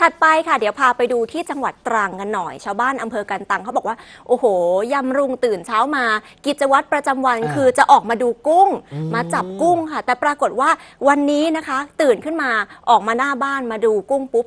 ถัดไปค่ะ เดี๋ยวพาไปดูที่จังหวัดตรังกันหน่อย ชาวบ้านอำเภอกันตังเขาบอกว่า โอ้โหยำรุ่งตื่นเช้ามา กิจวัตรประจำวันอ่าคือจะออกมาดูกุ้งอืมมาจับกุ้งค่ะ แต่ปรากฏว่าวันนี้นะคะ ตื่นขึ้นมาออกมาหน้าบ้านมาดูกุ้งปุ๊บ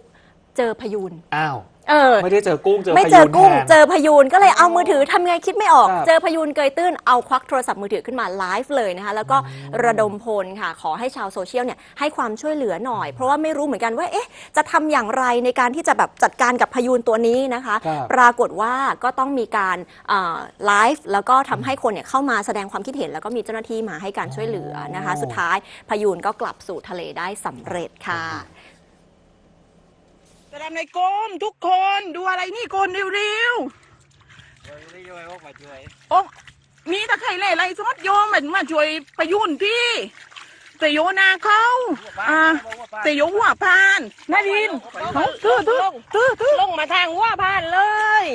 เจอพยูน อ้าว เออ ไม่ได้เจอกุ้งเจอไม่พเจยูอนกุ้งแทน เจอพยูนก็เลยเอามือถือทำไงคิดไม่ออก ครับเจอพยูนเกยตื้นเอาควักโทรศัพท์มือถือขึ้นมาไลฟ์เลยนะคะ แล้วก็ระดมพลค่ะ ขอให้ชาวโซเชียลเนี่ยให้ความช่วยเหลือหน่อย เพราะว่าไม่รู้เหมือนกันว่าเอ๊ะจะทำอย่างไรในการที่จะแบบจัดการกับพยูนตัวนี้นะคะ ครับ ปรากฏว่าก็ต้องมีการไลฟ์แล้วก็ทำให้คนเนี่ยเข้ามาแสดงความคิดเห็น แล้วก็มีเจ้าหน้าที่มาให้การช่วยเหลือนะคะ สุดท้ายพยูนก็กลับสู่ทะเลได้สำเร็จค่ะ สลามในกรมทุกคนดูอะไรนี่คนเร็วๆโอ้มีตะไคร่เล่ไรซดโยมเหมือนมาช่วยประยุนพี่แต่โยนาเขาอ่าแต่โยหัวพานนาดินเขาตื้อตื้อตื้อตื้อลงมาทางว่าบ้านเลย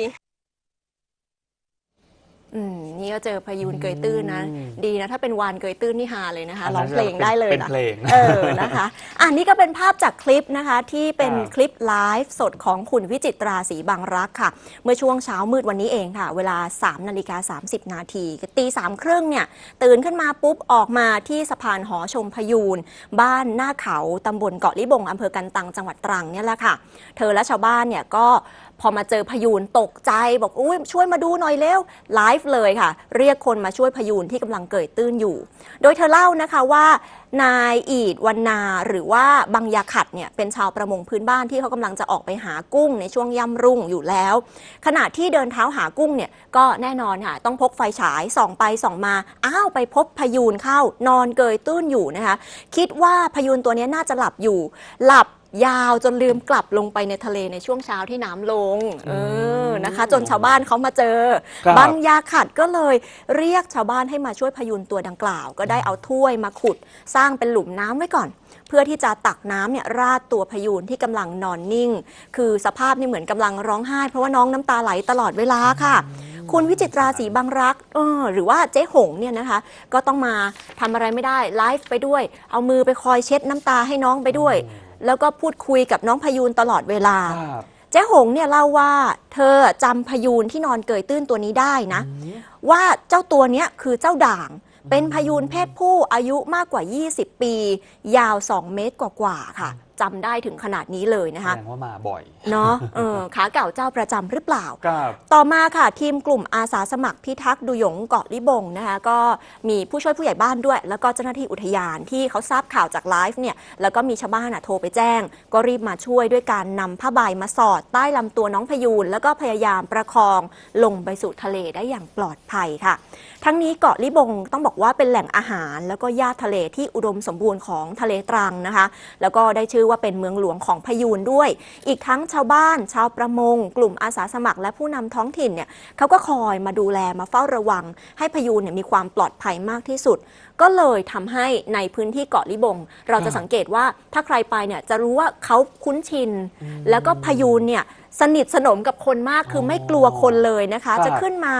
อืม นี่ก็เจอพยูนเกยตื้นนะอืมดีนะ ถ้าเป็นวานเกยตื้นนี่ฮาเลยนะคะอันร้นั้องนเพลงได้เลยเป็นนะเพลงเออนะคะอ่านี่ก็เป็นภาพจากคลิปนะคะที่เป็นครับคลิปไลฟ์สดของคุณวิจิตราศรีบางรักค่ะ เมื่อช่วงเช้ามืดวันนี้เองค่ะ เวลา3นาฬิกา30 นาทีตีสามครึ่งเนี่ยตื่นขึ้นมาปุ๊บออกมาที่สะพานหอชมพยูนบ้านหน้าเขาตำบลเกาะลิบงอำเภอกันตังจังหวัดตรังเนี่ยแหละค่ะ เธอและชาวบ้านเนี่ยก็ พอมาเจอพยูนตกใจบอกอุ้ยช่วยมาดูหน่อยเร็วไลฟ์เลยค่ะ เรียกคนมาช่วยพยูนที่กำลังเกยตื้นอยู่ โดยเธอเล่านะคะว่านายอีดวันนาหรือว่าบังยาขัดเนี่ยเป็นชาวประมงพื้นบ้านที่เขากำลังจะออกไปหากุ้งในช่วงย่ำรุ่งอยู่แล้ว ขณะที่เดินเท้าหากุ้งเนี่ยก็แน่นอนค่ะต้องพกไฟฉายส่องไปส่องมาอ้าวไปพบพยูนเข้านอนเกยตื้นอยู่นะคะ คิดว่าพยูนตัวนี้น่าจะหลับอยู่ หลับ ยาวจนลืมกลับลงไปในทะเลในช่วงเช้าที่น้ำลง เออนะคะ จนชาวบ้านเขามาเจอครับบางยาขัดก็เลยเรียกชาวบ้านให้มาช่วยพยุนตัวดังกล่าว ก็ได้เอาถ้วยมาขุด สร้างเป็นหลุมน้ำไว้ก่อน เพื่อที่จะตักน้ำเนี่ยราดตัวพยูนที่กำลังนอนนิ่ง คือสภาพนี่เหมือนกำลังร้องไห้ เพราะว่าน้องน้ำตาไหลตลอดเวลาค่ะ คุณวิจิตราศรีบางรักเออหรือว่าเจ๊หงเนี่ยนะคะ ก็ต้องมาทำอะไรไม่ได้ไลฟ์ไปด้วย เอามือไปคอยเช็ดน้ำตาให้น้องไปด้วย แล้วก็พูดคุยกับน้องพยูนตลอดเวลา ครับเจ๊หงเนี่ยเล่าว่า เธอจำพยูนที่นอนเกยตื้นตัวนี้ได้นะ ว่าเจ้าตัวเนี้ยคือเจ้าด่าง เป็นพยูนเพศผู้อายุมากกว่า 20 ปี ยาว 2 เมตรกว่าๆค่ะ จำได้ถึงขนาดนี้เลยนะแสคะดงว่ามาบ่อย เนาะเออขาเก่าเจ้าประจำหรือเปล่า ครับต่อมาค่ะ ทีมกลุ่มอาสาสมัครพิทักษ์ดุหยงเกาะลิบงนะคะก็มีผู้ช่วยผู้ใหญ่บ้านด้วย แล้วก็เจ้าหน้าที่อุทยานที่เขาทราบข่าวจากไลฟ์เนี่ยแล้วก็มีชาวบ้านอะโทรไปแจ้ง ก็รีบมาช่วยด้วยการนำผ้าใบมาสอด ใต้ลำตัวน้องพยูนแล้วก็พยายามประคองลงไปสู่ทะเลได้อย่างปลอดภัยค่ะ ทั้งนี้เกาะลิบงต้องบอกว่าเป็นแหล่งอาหาร แล้วก็หญ้าทะเลที่อุดมสมบูรณ์ของทะเลตรังนะคะ แล้วก็ได้ชื่อว่าเป็นเมืองหลวงของพยูนด้วย อีกทั้งชาวบ้าน ชาวประมง กลุ่มอาสาสมัครและผู้นำท้องถิ่นเนี่ยเขาก็คอยมาดูแลมาเฝ้าระวัง ให้พยูนเนี่ยมีความปลอดภัยมากที่สุด ก็เลยทำให้ในพื้นที่เกาะลิบง เราจะสังเกตว่าถ้าใครไปเนี่ยจะรู้ว่าเขาคุ้นชิน แล้วก็พยูนเนี่ยสนิทสนมกับคนมากคือไม่กลัวคนเลยนะคะ ครับ จะขึ้นมา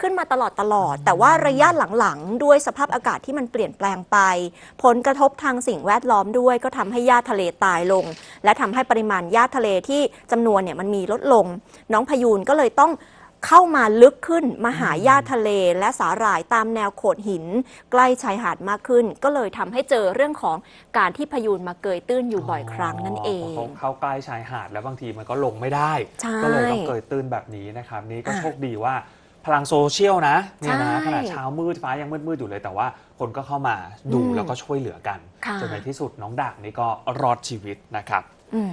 ขึ้นมาตลอดตลอด แต่ว่าระยะหลังๆ ด้วยสภาพอากาศที่มันเปลี่ยนแปลงไป ผลกระทบทางสิ่งแวดล้อมด้วยก็ทำให้หญ้าทะเลตายลง และทำให้ปริมาณหญ้าทะเลที่จำนวนเนี่ยมันมีลดลง น้องพยูนก็เลยต้อง เข้ามาลึกขึ้นมาหาหญ้าทะเลและสาหร่ายตามแนวโขดหิน ใกล้ชายหาดมากขึ้น ก็เลยทำให้เจอเรื่องของการที่พยูนมาเกยตื้นอยู่บ่อยครั้งนั่นเองพราะเขาเข้าใกล้ชายหาดแล้วบางทีมันก็ลงไม่ได้ ใช่ก็เลยต้องเกยตื้นแบบนี้นะครับ นี่ก็อะโชคดีว่าพลังโซเชียลนะเนี่ยนะใช่ขนาดเช้ามืดฟ้ายังมืดๆอยู่เลยแต่ว่าคนก็เข้ามาดูอืมแล้วก็ช่วยเหลือกันค่ะ จนในที่สุดน้องด่างนี่ก็รอดชีวิตนะครับ อืม